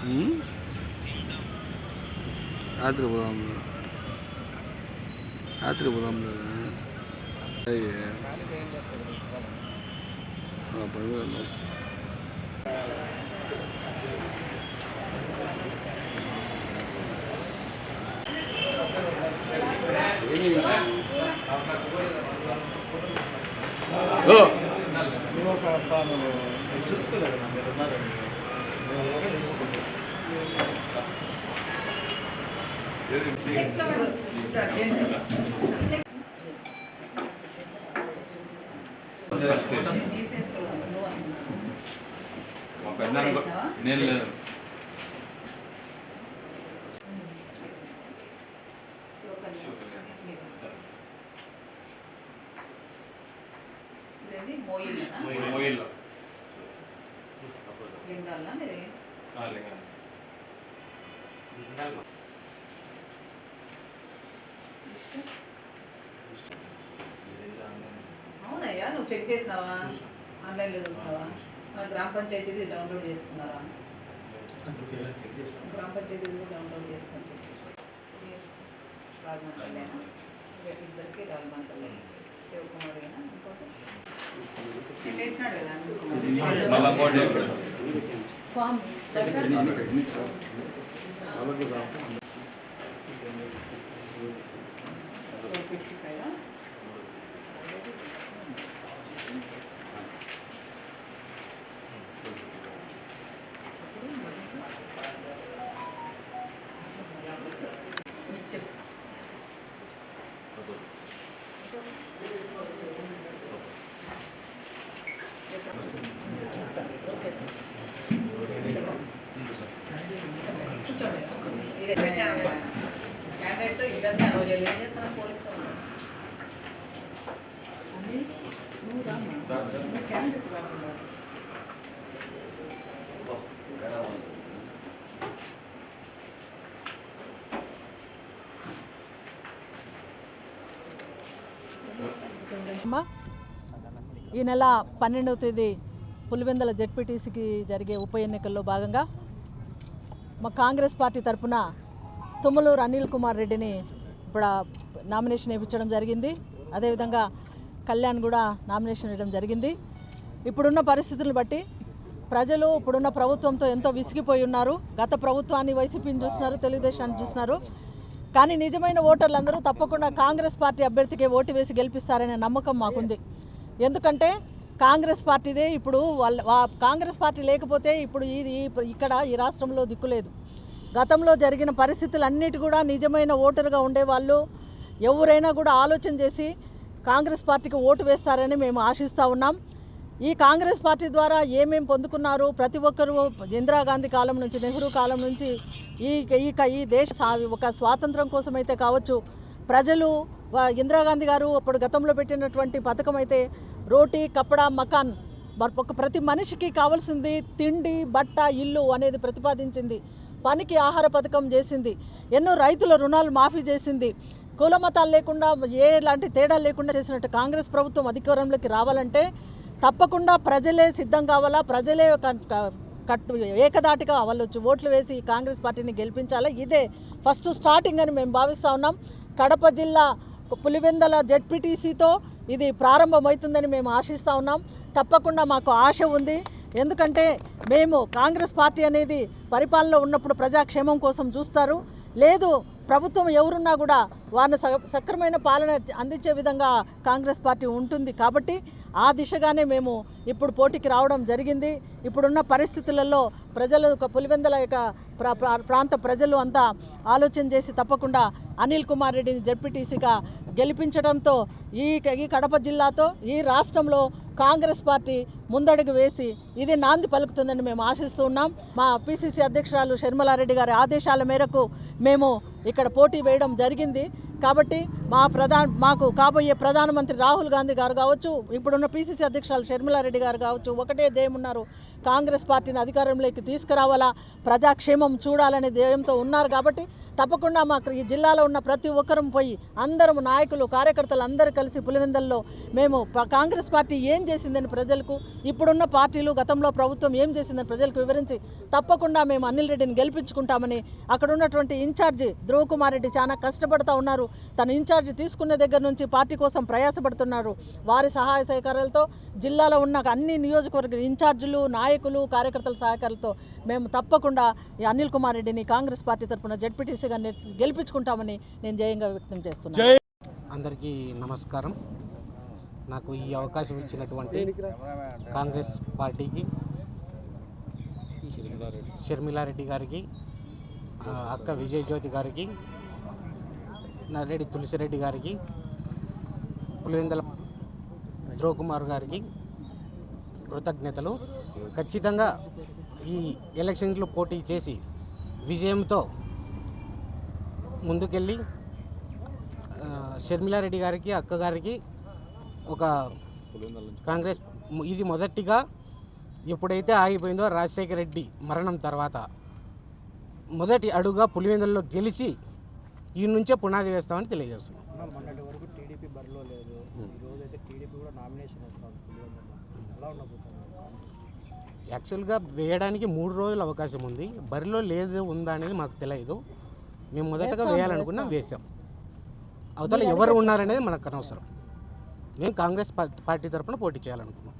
ఉమ్? రాత్రి పోదాం రాత్రి పోదాం లేదా నేను లేదు ఇదేంటి మోయిల్నా లింగాలనా మీది? అవునయ్యా నువ్వు చెక్ చేసినావా? ఆన్లైన్లో చూసినావా? మన గ్రామ పంచాయతీది డౌన్లోడ్ చేసుకున్నారా గ్రామ పంచాయతీ డౌన్లోడ్ చేసుకొని చెక్ చేసి ఇద్దరికి రాజమండ్రిలే శివకుమార్ అయినా ఇంకోటి? నేను వేసినాడు కదా ఫామ్ క్యాండిడేట్ చేయాలి ఏం పోలీసు ఈ నెల పన్నెండవ తేదీ పులివెందల జెడ్పీటీసీకి జరిగే ఉప ఎన్నికల్లో భాగంగా మా కాంగ్రెస్ పార్టీ తరపున తుమ్మలూరు అనిల్ కుమార్ రెడ్డిని ఇప్పుడు నామినేషన్ వేయించడం జరిగింది. అదేవిధంగా కళ్యాణ్ కూడా నామినేషన్ ఇవ్వడం జరిగింది. ఇప్పుడున్న పరిస్థితులను బట్టి ప్రజలు ఇప్పుడున్న ప్రభుత్వంతో ఎంతో విసిగిపోయి ఉన్నారు. గత ప్రభుత్వాన్ని వైసీపీని చూస్తున్నారు తెలుగుదేశాన్ని చూస్తున్నారు కానీ నిజమైన ఓటర్లు అందరూ తప్పకుండా కాంగ్రెస్ పార్టీ అభ్యర్థికి ఓటు వేసి గెలిపిస్తారనే నమ్మకం మాకుంది. ఎందుకంటే కాంగ్రెస్ పార్టీదే ఇప్పుడు వాళ్ళ కాంగ్రెస్ పార్టీ లేకపోతే ఇప్పుడు ఇది ఇక్కడ ఈ రాష్ట్రంలో దిక్కులేదు గతంలో జరిగిన పరిస్థితులన్నిటి కూడా నిజమైన ఓటరుగా ఉండేవాళ్ళు ఎవరైనా కూడా ఆలోచన చేసి కాంగ్రెస్ పార్టీకి ఓటు వేస్తారని మేము ఆశిస్తూ ఉన్నాం. ఈ కాంగ్రెస్ పార్టీ ద్వారా ఏమేం పొందుకున్నారు? ప్రతి ఒక్కరూ ఇందిరాగాంధీ కాలం నుంచి నెహ్రూ కాలం నుంచి ఈ ఈ ఈ దేశ ఒక స్వాతంత్రం కోసం అయితే కావచ్చు ప్రజలు ఇందిరాగాంధీ గారు అప్పుడు గతంలో పెట్టినటువంటి పథకం అయితే రోటీ కపడా మకాన్. మరి ఒక ప్రతి మనిషికి కావాల్సింది తిండి బట్ట ఇల్లు అనేది ప్రతిపాదించింది. పనికి ఆహార పథకం చేసింది. ఎన్నో రైతుల రుణాలు మాఫీ చేసింది. కుల మతాలు లేకుండా ఏ లాంటి తేడా లేకుండా చేసినట్టు కాంగ్రెస్ ప్రభుత్వం అధికారంలోకి రావాలంటే తప్పకుండా ప్రజలే సిద్ధం కావాలా? ప్రజలే కట్టు ఏకదాటిగా అవ్వచ్చు ఓట్లు వేసి కాంగ్రెస్ పార్టీని గెలిపించాలా? ఇదే ఫస్ట్ స్టార్టింగ్ అని మేము భావిస్తూ ఉన్నాం. కడప జిల్లా పులివెందల జెడ్పీటీసీతో ఇది ప్రారంభమవుతుందని మేము ఆశిస్తూ ఉన్నాం. తప్పకుండా మాకు ఆశ ఉంది. ఎందుకంటే మేము కాంగ్రెస్ పార్టీ అనేది పరిపాలనలో ఉన్నప్పుడు ప్రజాక్షేమం కోసం చూస్తారు. లేదు ప్రభుత్వం ఎవరున్నా కూడా వారిని స- సక్రమైన పాలన అందించే విధంగా కాంగ్రెస్ పార్టీ ఉంటుంది కాబట్టి ఆ దిశగానే మేము ఇప్పుడు పోటీకి రావడం జరిగింది. ఇప్పుడున్న పరిస్థితులలో ప్రజలు ఒక పులివెందల యొక్క ప్రా- ప్రా- ప్రాంత ప్రజలు అంతా ఆలోచన చేసి తప్పకుండా అనిల్ కుమార్ రెడ్డిని జడ్పీటీసీగా గెలిపించడంతో ఈ ఈ కడప జిల్లాతో ఈ రాష్ట్రంలో కాంగ్రెస్ పార్టీ ముందడుగు వేసి ఇది నాంది పలుకుతుందని మేము ఆశిస్తూ ఉన్నాం. మా పిసిసి అధ్యక్షురాలు షర్మలారెడ్డి గారి ఆదేశాల మేరకు మేము ఇక్కడ పోటీ వేయడం జరిగింది. కాబట్టి మా ప్రధాన మాకు కాబోయే ప్రధానమంత్రి రాహుల్ గాంధీ గారు కావచ్చు ఇప్పుడున్న పిసిసి అధ్యక్షురాలు షర్మిలారెడ్డి గారు కావచ్చు ఒకటే దేమున్నారు కాంగ్రెస్ పార్టీని అధికారంలోకి తీసుకురావాలా? ప్రజాక్షేమం చూడాలనే ధ్యేయంతో ఉన్నారు కాబట్టి తప్పకుండా మా ఈ జిల్లాలో ఉన్న ప్రతి ఒక్కరం పోయి అందరం నాయకులు కార్యకర్తలు అందరూ కలిసి పులివెందల్లో మేము కాంగ్రెస్ పార్టీ ఏం చేసిందని ప్రజలకు ఇప్పుడున్న పార్టీలు గతంలో ప్రభుత్వం ఏం చేసిందని ప్రజలకు వివరించి తప్పకుండా మేము అనిల్ రెడ్డిని గెలిపించుకుంటామని అక్కడ ఉన్నటువంటి ఇన్ఛార్జి ధ్రువ కుమార్ రెడ్డి చాలా కష్టపడుతూ ఉన్నారు. తన ఇన్ఛార్జి తీసుకున్న దగ్గర నుంచి పార్టీ కోసం ప్రయాసపడుతున్నారు. వారి సహాయ సహకారాలతో జిల్లాలో ఉన్న అన్ని నియోజకవర్గ ఇన్ఛార్జీలు నాయకులు కార్యకర్తల సహకారాలతో మేము తప్పకుండా ఈ అనిల్ కుమార్ రెడ్డిని కాంగ్రెస్ పార్టీ తరఫున జడ్పీటీసీగా గెలిపించుకుంటామని నేను జయంగా వ్యక్తం చేస్తున్నాను. అందరికీ నమస్కారం. నాకు ఈ అవకాశం ఇచ్చినటువంటి కాంగ్రెస్ పార్టీకి షర్మిలారెడ్డి గారికి అక్క విజయ్ జ్యోతి గారికి నరెడ్డి తులసిరెడ్డి గారికి పులివెందల ధ్రువ్ కుమార్ గారికి కృతజ్ఞతలు. ఖచ్చితంగా ఈ ఎలక్షన్లో పోటీ చేసి విజయంతో ముందుకెళ్ళి షర్మిలారెడ్డి గారికి అక్క గారికి ఒక కాంగ్రెస్ ఇది మొదటిగా ఎప్పుడైతే ఆగిపోయిందో రాజశేఖర రెడ్డి మరణం తర్వాత మొదటి అడుగుగా పులివెందుల్లో గెలిచి ఈ నుంచే పునాది వేస్తామని తెలియజేస్తున్నాం. యాక్చువల్గా వేయడానికి మూడు రోజులు అవకాశం ఉంది. బరిలో లేదు ఉందా అనేది మాకు తెలియదు మేము మొదటగా వేయాలనుకున్నాం. వేసాం అవతల ఎవరు ఉన్నారనేది మనకు అనవసరం. మేము కాంగ్రెస్ పార్టీ పార్టీ తరపున పోటీ చేయాలనుకున్నాం.